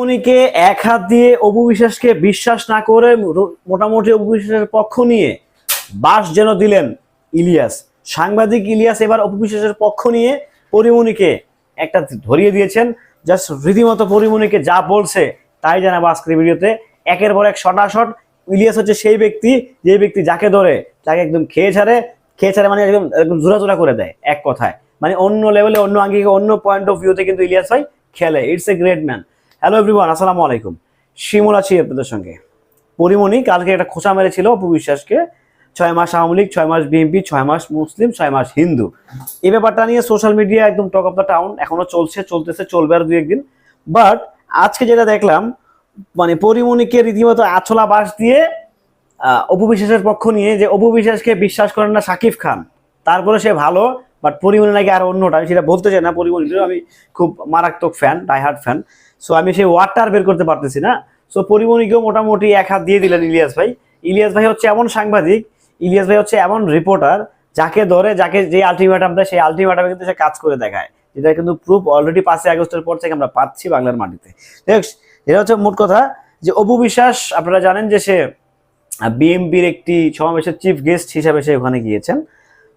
পরিমণিকে এক হাত দিয়ে অপু বিশ্বাসকে বিশ্বাস না করে মোটামুটি অপু বিশ্বাসের পক্ষ নিয়ে বাস যেন দিলেন ইলিয়াস। সাংবাদিক ইলিয়াস এবার অপু বিশ্বাসের পক্ষ নিয়ে পরিমণিকে একটা ধরিয়ে দিয়েছেন। জাস্ট রীতিমতো পরিমণিকে যা বলছে তাই জানাব আজকের ভিডিওতে। একের পর এক শটাশট ইলিয়াস হচ্ছে সেই ব্যক্তি, যে ব্যক্তি যাকে ধরে তাকে একদম খেয়ে ছাড়ে। খেয়ে ছাড়ে মানে একদম একদম জোড়া করে দেয় এক কথায়। মানে অন্য লেভেলে অন্য আঙ্গিকে, অন্য পয়েন্ট অফ ভিউতে কিন্তু ইলিয়াস ভাই খেলে। It's a great man hello everyone আসসালামু আলাইকুম। শিমুল আছি আপনাদের সঙ্গে। পরিমণি কালকে একটা খোঁচা মেরেছিল অপু বিশ্বাসকে। ছয় মাস আওয়ামী লীগ, ছয় মাস বিএনপি, ছয় মাস মুসলিম, ছয় মাস হিন্দু। এই ব্যাপারটা নিয়ে সোশ্যাল মিডিয়া একদম টক অফ দ্য টাউন এখনও চলছে, চলতেছে, চলবে আর দু একদিন বাট আজকে যেটা দেখলাম মানে পরিমণিকে রীতিমতো আছলা বাস দিয়ে অপু বিশ্বাসের পক্ষ নিয়ে যে অপু বিশ্বাসকে বিশ্বাস করেন না সাকিব খান, তারপরে সে ভালো বাট পরিমণি নাকি আর অন্যটা, আমি সেটা বলতে চাই না পরিমণির আমি খুব মারাত্মক ফ্যান ডাইহার্ড ফ্যান সো আমি সেই ওয়ার্ডটা বের করতে পারতেছি না। সো পরিমণিকেও মোটামুটি এক হাত দিয়ে দিলেন ইলিয়াস ভাই। ইলিয়াস ভাই হচ্ছে এমন সাংবাদিক, ইলিয়াস ভাই হচ্ছে এমন রিপোর্টার যাকে ধরে, যাকে যে আলটিমেটাম দেয়, সেই আলটিমেটামে কিন্তু সে কাজ করে দেখায়। যেটা কিন্তু প্রুফ অলরেডি পাঁচই আগস্টের পর থেকে আমরা পাচ্ছি বাংলার মাটিতে। এটা হচ্ছে মোট কথা, যে অপু বিশ্বাস, আপনারা জানেন যে সে বিএমপির একটি সমাবেশের চিফ গেস্ট হিসাবে সে ওখানে গিয়েছেন।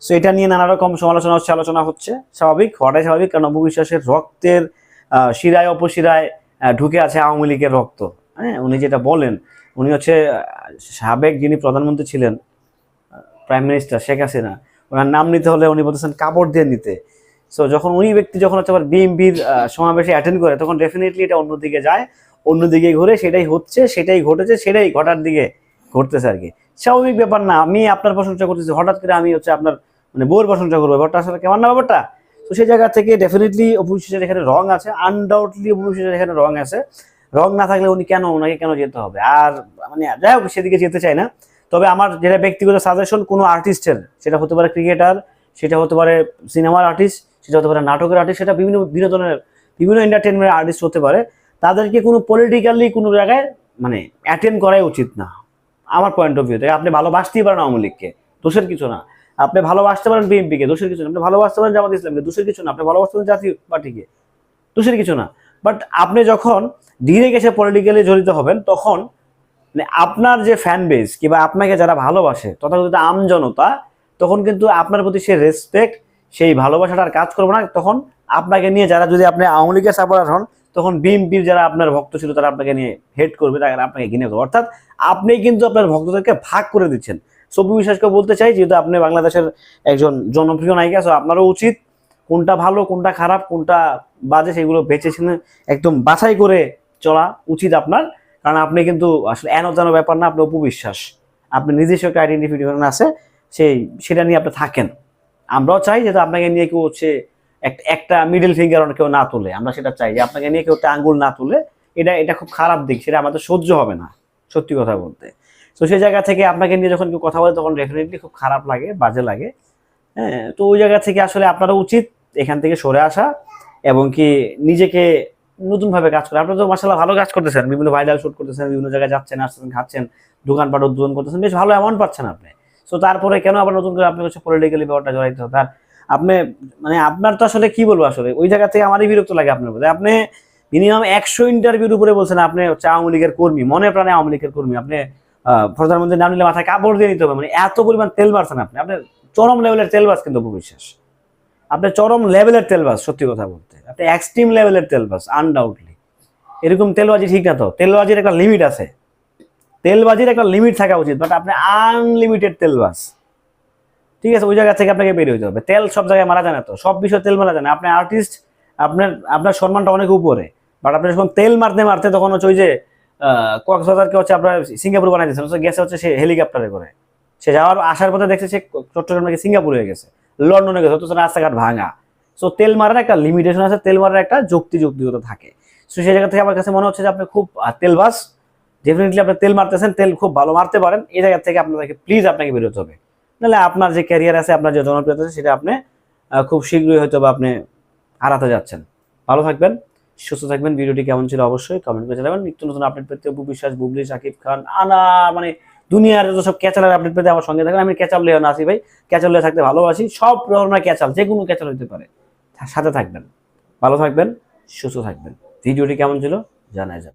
সো এটা নিয়ে নানা রকম সমালোচনা হচ্ছে, আলোচনা হচ্ছে। স্বাভাবিক, হওয়াটাই স্বাভাবিক, কারণ অপু বিশ্বাসের রক্তের শিরায়, অপশিরায় ঢুকে আছে আওয়ামী লীগের রক্ত। হ্যাঁ উনি যেটা বলেন, উনি হচ্ছে সাবেক যিনি প্রধানমন্ত্রী ছিলেন প্রাইম মিনিস্টার শেখ হাসিনা, ওনার নাম নিতে হলে উনি বলতেছেন কাপড় দিয়ে নিতে। সো যখন উনি ব্যক্তি যখন হচ্ছে আবার বিএনপির সমাবেশে অ্যাটেন্ড করে, তখন ডেফিনেটলি এটা অন্যদিকে যায়, অন্যদিকে ঘুরে সেটাই হচ্ছে, সেটাই ঘটেছে, সেটাই ঘটার দিকে ঘটতেছে আর কি স্বাভাবিক ব্যাপার না, আমি আপনার প্রশংসা করতেছি, হঠাৎ করে আমি হচ্ছে আপনার মানে বউয়ের প্রশংসা করব ব্যাপারটা আসলে কেমন না ব্যাপারটা? তো সেই জায়গা থেকে ডেফিনেটলি অপবিশ্বাসের এখানে রং আছে আনডাউটলি অপবিশ্বাসের এখানে রং আছে। রং না থাকলে উনি কেন ওনাকে কেন যেতে হবে? আর মানে যাই হোক, সেদিকে যেতে চাই না। তবে আমার যেটা ব্যক্তিগত সাজেশন কোনো আর্টিস্টের সেটা হতে পারে ক্রিকেটার সেটা হতে পারে সিনেমার আর্টিস্ট সেটা হতে পারে নাটকের আর্টিস্ট সেটা বিভিন্ন বিনোদনের, বিভিন্ন এন্টারটেনমেন্টের আর্টিস্ট হতে পারে। তাদেরকে কোনো পলিটিক্যালি কোনো জায়গায় মানে অ্যাটেন্ড করাই উচিত না, আমার পয়েন্ট অফ ভিউ থেকে আপনি ভালোবাসতেই পারেন আওয়ামী লীগকে, দোষের কিছু না। আপনি ভালোবাসতে পারেন বিএনপিকে দোষের কিছু না। আপনি ভালোবাসতে পারেন জামাত ইসলামকে, দোষের কিছু না। আপনি ভালোবাসতে পারেন জাতীয় পার্টিকে দোষের কিছু না। বাট আপনি যখন ডিরেক্ট এসে পলিটিক্যালি জড়িত হবেন, তখন মানে আপনার যে ফ্যান বেস কিংবা আপনাকে যারা ভালোবাসে, তথাকথিত আমজনতা তখন কিন্তু আপনার প্রতি সে রেসপেক্ট সেই ভালোবাসাটা আর কাজ করবে না। তখন আপনাকে নিয়ে যারা যদি আপনি আওয়ামী লীগের সাপোর্টার হন, তখন বিএনপির যারা আপনার ভক্ত ছিল, তারা আপনাকে নিয়ে হেড করবে, তারা আপনাকে ঘিনে করবে। অর্থাৎ আপনি কিন্তু আপনার ভক্তদেরকে ভাগ করে দিচ্ছেন। সব্য বিশ্বাসকে বলতে চাই, যেহেতু আপনি বাংলাদেশের একজন জনপ্রিয় নায়িকা সো আপনারও উচিত কোনটা ভালো, কোনটা খারাপ, কোনটা বাজে সেগুলো শুনে একদম বাছাই করে চলা উচিত আপনার। কারণ আপনি কিন্তু আসলে এন জানো ব্যাপার না, আপনি উপবিশ্বাস আপনি নিজস্ব একটা আইডেন্টিফিকেশন আছে, সেই, সেটা নিয়ে আপনি থাকেন। আমরাও চাই যেহেতু আপনাকে নিয়ে কেউ হচ্ছে এক- একটা মিডল ফিঙ্গার কেউ না তুলে, আমরা সেটা চাই যে আপনাকে নিয়ে কেউ একটা আঙ্গুল না তুলে, এটা এটা খুব খারাপ দিক, সেটা আমাদের সহ্য হবে না, সত্যি কথা বলতে। তো সেই জায়গা থেকে আপনাকে নিয়ে যখন কেউ কথা বলে, তখন ডেফিনেটলি খুব খারাপ লাগে, বাজে লাগে। হ্যাঁ তো ওই জায়গা থেকে আসলে আপনারও উচিত এখান থেকে সরে আসা এবং কি নিজেকে নতুনভাবে কাজ করে। আপনারা তো মাসাল্লাহ ভালো কাজ করতেছেন, বিভিন্ন ভাইরাল শুট করতেছেন, বিভিন্ন জায়গায় যাচ্ছেন, আসছেন, খাচ্ছেন, দোকানপাট উদ্বোধন করতেছেন, বেশ ভালো অ্যামাউন্ট পাচ্ছেন আপনি। সো তারপরে কেন আবার নতুন করে আপনি হচ্ছে পলিটিক্যালি ব্যাপারটা জড়াইতে হবে? আর আপনি মানে আপনার তো আসলে কি বলব আসলে? ওই জায়গা থেকে আমারই বিরক্ত লাগে আপনার প্রতি আপনি মিনিমাম একশো ইন্টারভিউর উপরে বলছেন আপনি হচ্ছে আওয়ামী লীগের কর্মী, মনে প্রাণে আওয়ামী লীগের কর্মী। আপনি প্রধানমন্ত্রীর নাম নিলে মাথায় কাপড় দিয়ে নিতে হবে। মানে এত পরিমাণ তেল মারছেন আপনি। আপনার চরম লেভেলের তেলবাজ কিন্তু অপবিশ্বাস। আপনার চরম লেভেলের তেল বাস, সত্যি কথা বলতে। আপনি এক্সট্রিম লেভেলের তেলবাজ আনডাউটলি এরকম তেলবাজি ঠিক না তো? তেলবাজির একটা লিমিট আছে। তেলবাজির একটা লিমিট থাকা উচিত বাট আপনি আনলিমিটেড তেলবাজ ঠিক আছে, ওই জায়গা থেকে আপনাকে বেরিয়ে যেতে হবে। তেল সব জায়গায় মারা যায় না তো? সব বিষয়ে তেল মারা যায় না। আপনি আর্টিস্ট আপনার আপনার সম্মানটা অনেক উপরে। বাট আপনি যখন তেল মারতে মারতে তখন হচ্ছে ওই যে কক্সবাজারকে হচ্ছে আপনার সিঙ্গাপুর বানাই দিয়েছেন গেছে হচ্ছে সে হেলিকপ্টারে করে। সে যাওয়ার, আসার পথে দেখছে সে চট্টগ্রাম থেকে সিঙ্গাপুর হয়ে গেছে। লন্ডনে গেছে, অথচ রাস্তাঘাট ভাঙা। সো তেল মারার একটা লিমিটেশন আছে, তেল মারার একটা যুক্তি যুক্তিগত থাকে সো সেই জায়গা থেকে আমার কাছে মনে হচ্ছে যে আপনি খুব তেলবাস ডেফিনেটলি আপনি তেল মারতেছেন, তেল খুব ভালো মারতে পারেন। এই জায়গা থেকে আপনাদেরকে প্লিজ আপনাকে বেরোতে হবে। নাহলে আপনার যে ক্যারিয়ার আছে, আপনার যে জনপ্রিয়তা আছে, সেটা আপনি খুব শীঘ্রই হয়তো বা আপনি হারাতে যাচ্ছেন। ভালো থাকবেন। সুস্থ থাকবেন। ভিডিওটি কেমন ছিল অবশ্যই কমেন্ট করে জানাবেন। নিত্য নতুন আপডেট পেতে অপু বিশ্বাস, বুবলি, শাকিব খান, আনা মানে দুনিয়ার যত সব ক্যাচালের আপডেট পেতে আমার সঙ্গে থাকেন। আমি ক্যাচাল লেও না আসি ভাই। ক্যাচাল লেয়ে থাকতে ভালোবাসি। সব ধরনের ক্যাচাল যে কোনো ক্যাচাল হতে পারে। সাথে থাকবেন। ভালো থাকবেন, সুস্থ থাকবেন। ভিডিওটি কেমন ছিল জানাই যাবে